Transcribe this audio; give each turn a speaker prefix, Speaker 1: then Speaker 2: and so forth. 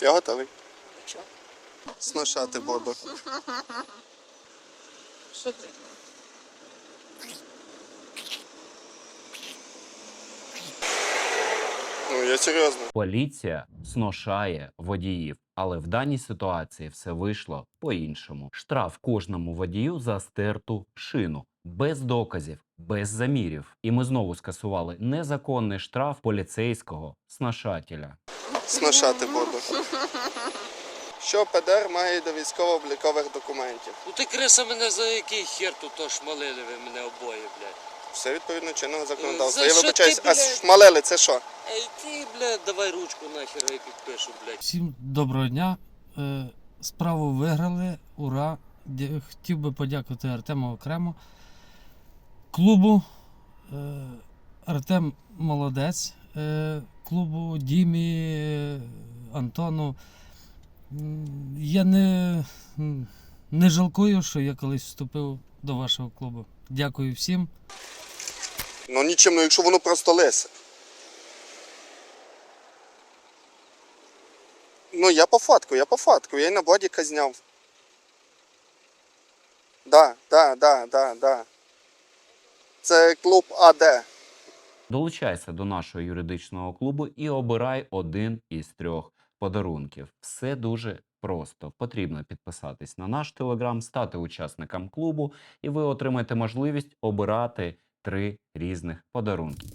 Speaker 1: Я готовий.
Speaker 2: Що?
Speaker 1: Сношати буду.
Speaker 2: Що ти?
Speaker 1: Ну, я серйозно.
Speaker 3: Поліція сношає водіїв, але в даній ситуації все вийшло по-іншому. Штраф кожному водію за стерту шину. Без доказів, без замірів. І ми знову скасували незаконний штраф поліцейського сношателя.
Speaker 1: Сношати буду. Що ПДР має до військово-облікових документів?
Speaker 4: Ну ти криса мене за який хер тут то шмалили ви мене обоє, блядь.
Speaker 1: Все відповідно чинного законодавства.
Speaker 4: За
Speaker 1: Я
Speaker 4: що
Speaker 1: вибачаюсь,
Speaker 4: ти,
Speaker 1: а
Speaker 4: блядь?
Speaker 1: шмалели це що?
Speaker 4: Ей ти, блядь, давай ручку нахер я підпишу, блядь.
Speaker 5: Всім доброго дня. Е, Справу виграли. Ура! Дя- Хотів би подякувати Артему окремо. Клубу. Е, Артем молодець. Е, Клубу Дімі, Антону. Я не, не жалкую, що я колись вступив до вашого клубу. Дякую всім.
Speaker 1: Ну нічим, ну якщо воно просто лисе. Ну я по фотку, я по фотку, я й на бодіка зняв. Да, да, да, да, да. Це клуб АД.
Speaker 3: Долучайся до нашого юридичного клубу і обирай один із трьох подарунків. Все дуже просто. Потрібно підписатись на наш телеграм, стати учасником клубу, і ви отримаєте можливість обирати три різних подарунки.